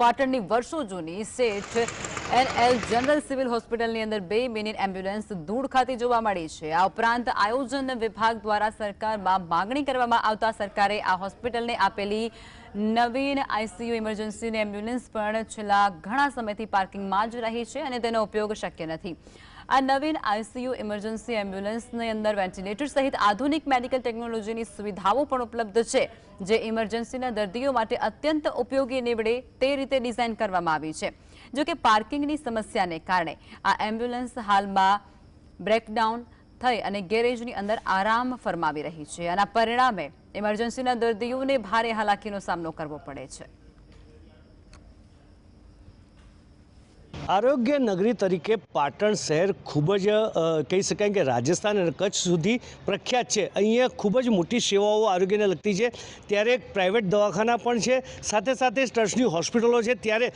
પાટણની વર્ષો જૂની શેઠ એનએલ જનરલ સિવિલ હોસ્પિટલની અંદર બે મિનિટ એમ્બ્યુલન્સ ધૂળ ખાતી જોવા મળી છે. આ ઉપરાંત આયોજન વિભાગ દ્વારા સરકારમાં માગણી કરવામાં આવતા સરકારે આ હોસ્પિટલને આપેલી નવીન આઈસીયુ ઇમરજન્સીની એમ્બ્યુલન્સ પણ છેલ્લા ઘણા સમયથી પાર્કિંગમાં જ રહી છે અને તેનો ઉપયોગ શક્ય નથી. આ નવીન આઈસીયુ ઇમરજન્સી એમ્બ્યુલન્સની અંદર વેન્ટિલેટર સહિત આધુનિક મેડિકલ ટેકનોલોજીની સુવિધાઓ પણ ઉપલબ્ધ છે, જે ઇમરજન્સીના દર્દીઓ માટે અત્યંત ઉપયોગી નીવડે તે રીતે ડિઝાઇન કરવામાં આવી છે. જો કે પાર્કિંગની સમસ્યાને કારણે આ એમ્બ્યુલન્સ હાલમાં બ્રેકડાઉન થઈ અને ગેરેજની અંદર આરામ ફરમાવી રહી છે. આના પરિણામે ઇમરજન્સીના દર્દીઓને ભારે હાલાકીનો સામનો કરવો પડે છે. આરોગ્ય નગરી તરીકે પાટણ શહેર ખૂબ જ કહી શકાય કે રાજસ્થાન અને કચ્છ સુધી પ્રખ્યાત છે. અહીંયા ખૂબ જ મોટી સેવાઓ આરોગ્યને લગતી છે. ત્યારે એક પ્રાઇવેટ દવાખાના પણ છે. સાથે સાથે ટ્રસ્ટની હોસ્પિટલો છે. ત્યારે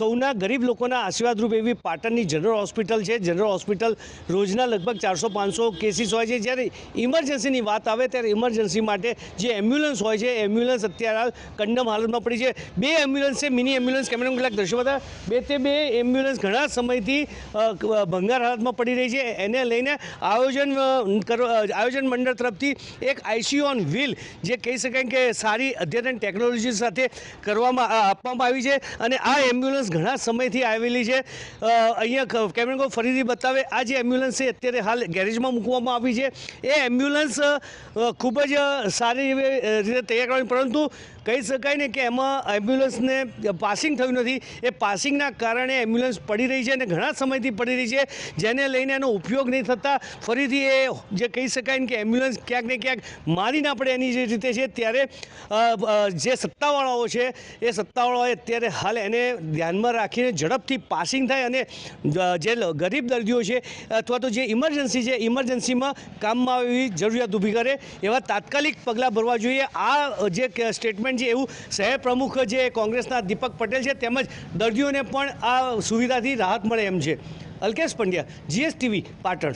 સૌના ગરીબ લોકોના આશીર્વાદરૂપ એવી પાટણની જનરલ હોસ્પિટલ છે. જનરલ હોસ્પિટલ રોજના લગભગ ચારસો પાંચસો કેસીસ હોય છે. જ્યારે ઇમરજન્સીની વાત આવે ત્યારે ઇમરજન્સી માટે જે એમ્બ્યુલન્સ હોય છે એમ્બ્યુલન્સ અત્યારે કંડમ હાલતમાં પડી છે. બે એમ્બ્યુલન્સ છે મિની એમ્બ્યુલન્સ કેમેરા કેટલાક દ્રશ્યો બે તે બે એમ્બ્યુલન્સ ઘણા સમયથી ભંગાર હાલતમાં પડી રહી છે. એને લઈને આયોજન આયોજન મંડળ તરફથી એક આઈસીયુ ઓન વ્હીલ, જે કહી શકાય કે સારી અદ્યતન ટેકનોલોજી સાથે કરવામાં આપવામાં આવી છે. અને આ એમ્બ્યુલન્સ ઘણા સમયથી આવેલી છે. અહીંયા કેમેરા ફરીથી બતાવે, આ જે એમ્બ્યુલન્સ છે, અત્યારે હાલ ગેરેજમાં મૂકવામાં આવી છે. એ એમ્બ્યુલન્સ ખૂબ જ સારી રીતે તૈયાર કરવાની, પરંતુ કહી શકાય ને કે એમાં એમ્બ્યુલન્સને પાસિંગ થયું નથી. એ પાસિંગના કારણે એમ્બ્યુલન્સ પડી રહી છે અને ઘણા સમયથી પડી રહી છે, જેને લઈને એનો ઉપયોગ નહીં થતાં. ફરીથી એ જે કહી શકાય ને કે એમ્બ્યુલન્સ ક્યાંક ને ક્યાંક મારી ના પડે એની જે રીતે છે, ત્યારે જે સત્તાવાળાઓ છે, એ સત્તાવાળાઓએ અત્યારે હાલ એને ધ્યાનમાં રાખીને ઝડપથી પાસિંગ થાય અને જે ગરીબ દર્દીઓ છે અથવા તો જે ઇમરજન્સી છે, ઇમરજન્સીમાં કામમાં એવી જરૂરિયાત ઊભી કરે, એવા તાત્કાલિક પગલાં ભરવા જોઈએ. આ જે સ્ટેટમેન્ટ છે એવું શહેર પ્રમુખ જે કોંગ્રેસના દીપક પટેલ છે, તેમજ દર્દીઓને પણ આ સુવિધાથી રાહત મળે એમ છે. અલ્કેશ પંડ્યા જીએસટીવી પાટણ.